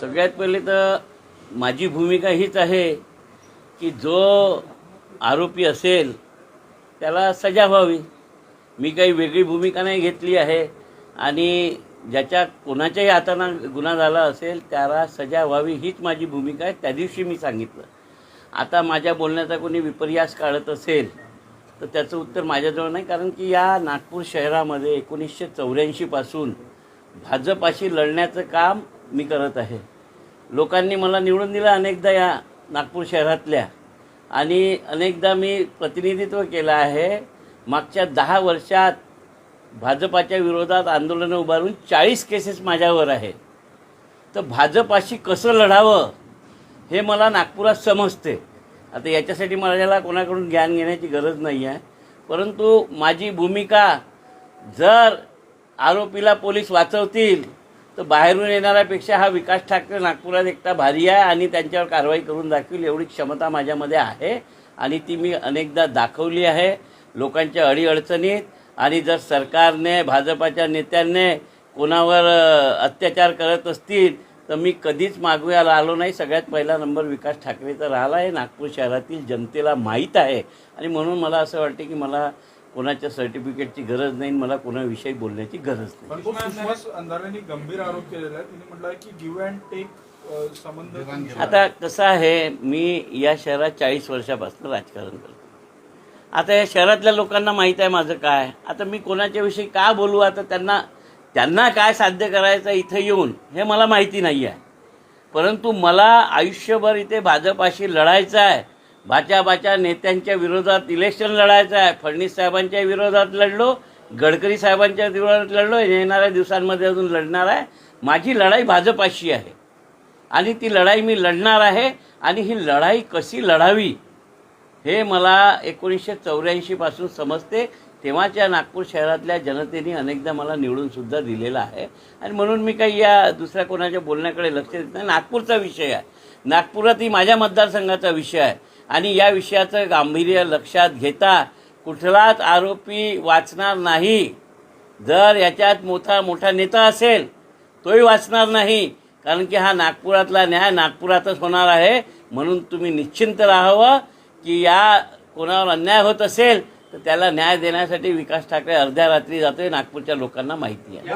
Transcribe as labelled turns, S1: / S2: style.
S1: सगळ्यात पहिले तर माझी भूमिका हीच आहे की जो आरोपी असेल त्याला सजा व्हावी. मी काही वेगळी भूमिका नाही घेतली आहे आणि ज्याच्या कोणाच्याही हातानं गुन्हा झाला असेल त्याला सजा व्हावी हीच माझी भूमिका आहे. त्या दिवशी मी सांगितलं. आता माझ्या बोलण्याचा कोणी विपर्यास काढत असेल तर त्याचं उत्तर माझ्याजवळ नाही कारण की या नागपूर शहरामध्ये एकोणीसशे चौऱ्याऐंशीपासून भाजपाशी लढण्याचं काम मी करत आहे. लोकांनी मला निवडून दिलं अनेकदा या नागपूर शहरातल्या. आणि अनेकदा मी प्रतिनिधित्व केलं आहे. मागच्या दहा वर्षात भाजपाच्या विरोधात आंदोलनं उभारून चाळीस केसेस माझ्यावर आहे. तर भाजपाशी कसं लढावं हे मला नागपुरात समजते. आता याच्यासाठी मला कोणाकडून ज्ञान घेण्याची गरज नाही आहे. परंतु माझी भूमिका जर आरोपीला पोलीस वाचवतील तर बाहेरून येणाऱ्यापेक्षा हा विकास ठाकरे नागपुरात एकटा भारी आहे आणि त्यांच्यावर कारवाई करून दाखवील एवढी क्षमता माझ्यामध्ये आहे. आणि ती मी अनेकदा दाखवली आहे. लोकांच्या अडीअडचणीत आणि जर सरकारने भाजपाच्या नेत्यांनी कोणावर अत्याचार करत असतील तर मी कधीच मागव्याला आलो नाही. सगळ्यात पहिला नंबर विकास ठाकरेचा राहिला आहे. नागपूर शहरातील जनतेला माहीत आहे. आणि म्हणून मला असं वाटते की मला कोणाच्या सर्टिफिकेटची गरज नाही मला कोणाविषयी बोलण्याची गरज नाही.
S2: पण खूप सुषमा अंधारेंनी गंभीर आरोप केलेला आहे. तिने म्हटलं आहे की गिव्ह अँड टेक संबंध तुमचे
S1: आता कसं आहे मी या शहरात चाळीस वर्षापासून राजकारण करतो आता या शहरातल्या लोकांना माहीत आहे माझं काय. आता मी कोणाच्या विषयी का बोलू? आता त्यांना त्यांना काय साध्य करायचं इथं येऊन हे मला माहिती नाही आहे परंतु मला आयुष्यभर इथे भाजपाशी लढायचं आहे. भाजपाच्या नेत्यांच्या विरोधात इलेक्शन लढायचं आहे. फडणवीस साहेबांच्या विरोधात लढलो गडकरी साहेबांच्या विरोधात लढलो येणाऱ्या दिवसांमध्ये अजून लढणार आहे. माझी लढाई भाजपाशी आहे. आणि ती लढाई मी लढणार आहे. आणि ही लढाई कशी लढावी हे मला एकोणीसशे चौऱ्याऐंशीपासून समजते. तेव्हाच्या नागपूर शहरातल्या जनतेने अनेकदा मला निवडूनसुद्धा दिलेला दिलेलं आहे. आणि म्हणून मी काही या दुसऱ्या कोणाच्या बोलण्याकडे लक्ष देत नाही. नागपूरचा विषय आहे. नागपुरात ही माझ्या मतदारसंघाचा विषय आहे. आणि या विषयाचं गांभीर्य लक्षात घेता कुठलाच आरोपी वाचणार नाही. जर याच्यात मोठा मोठा नेता असेल तोही वाचणार नाही. कारण की हा नागपुरातला न्याय नागपुरातच होणार आहे. म्हणून तुम्ही निश्चिंत राहावं की या कोणावर अन्याय होत असेल तर त्याला न्याय देण्यासाठी विकास ठाकरे अर्ध्या रात्री जातोय नागपूरच्या लोकांना माहिती आहे.